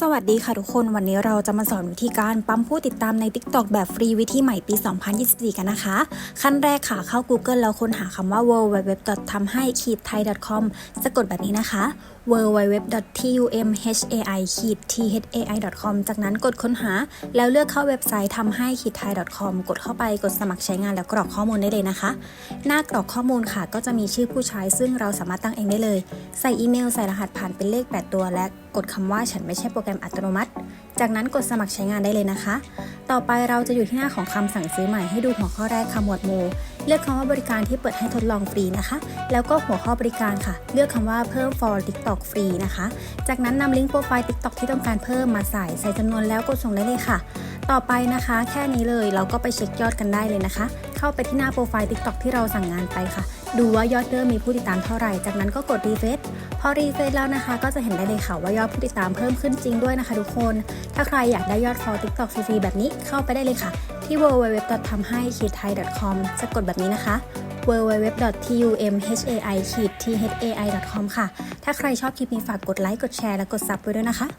สวัสดีค่ะทุกคนวันนี้เราจะมาสอนวิธีการปั๊มผู้ติดตามใน TikTok แบบฟรีวิธีใหม่ปี 2024 กันนะคะ ขั้นแรกค่ะเข้า Google แล้วค้นหาคำว่า www. ทำให้ thai com สะกดแบบนี้นะคะ www.tumhai thai com จากนั้นกดค้นหา แล้วเลือกเข้าเว็บไซต์ทำให้ thai com กดเข้าไปกดสมัครใช้งานแล้วกรอกข้อมูลได้เลยนะคะ หน้ากรอกข้อมูลค่ะ ก็จะมีชื่อผู้ใช้ซึ่งเราสามารถตั้งเองได้เลย ใส่อีเมลใส่รหัสผ่านเป็นเลข 8 ตัวและ กดคำว่าฉันไม่ใช่โปรแกรมอัตโนมัติ จากนั้นกดสมัครใช้งานได้เลยนะคะ ต่อไปเราจะอยู่ที่หน้าของคำสั่งซื้อใหม่ให้ดูหัวข้อแรกค่ะหมวดหมู่ เลือกคำว่าบริการที่เปิดให้ทดลองฟรีนะคะ แล้วก็หัวข้อบริการค่ะ เลือกคำว่าเพิ่ม for TikTok ฟรีนะคะ จากนั้นนำลิงก์โปรไฟล์ TikTok ที่ต้องการเพิ่มมาใส่ใส่จำนวนแล้วกดส่งได้เลยค่ะ ต่อไปนะคะ แค่นี้เลยเราก็ไปเช็คยอดกันได้เลยนะคะ เข้าไปที่หน้าโปรไฟล์ TikTok ที่เราสั่งงานไปค่ะ ดูว่ายอดเดิมมีผู้ติดตามเท่าไหร่ จากนั้นก็กดรีเฟซพอรีเฟซแล้วนะคะ ก็จะเห็นได้เลยค่ะว่ายอดผู้ติดตามเพิ่มขึ้นจริงด้วยนะคะทุกคน ถ้าใครอยากได้ยอด for TikTok ฟรีๆแบบนี้เข้าไปได้เลยค่ะ ที่ www. ทำให้ thai com สะกดแบบนี้นะคะ www.tumhai thai com ค่ะ ถ้าใครชอบคลิปนี้ฝากกดไลค์ กดแชร์ และกดซับไว้ด้วยนะคะ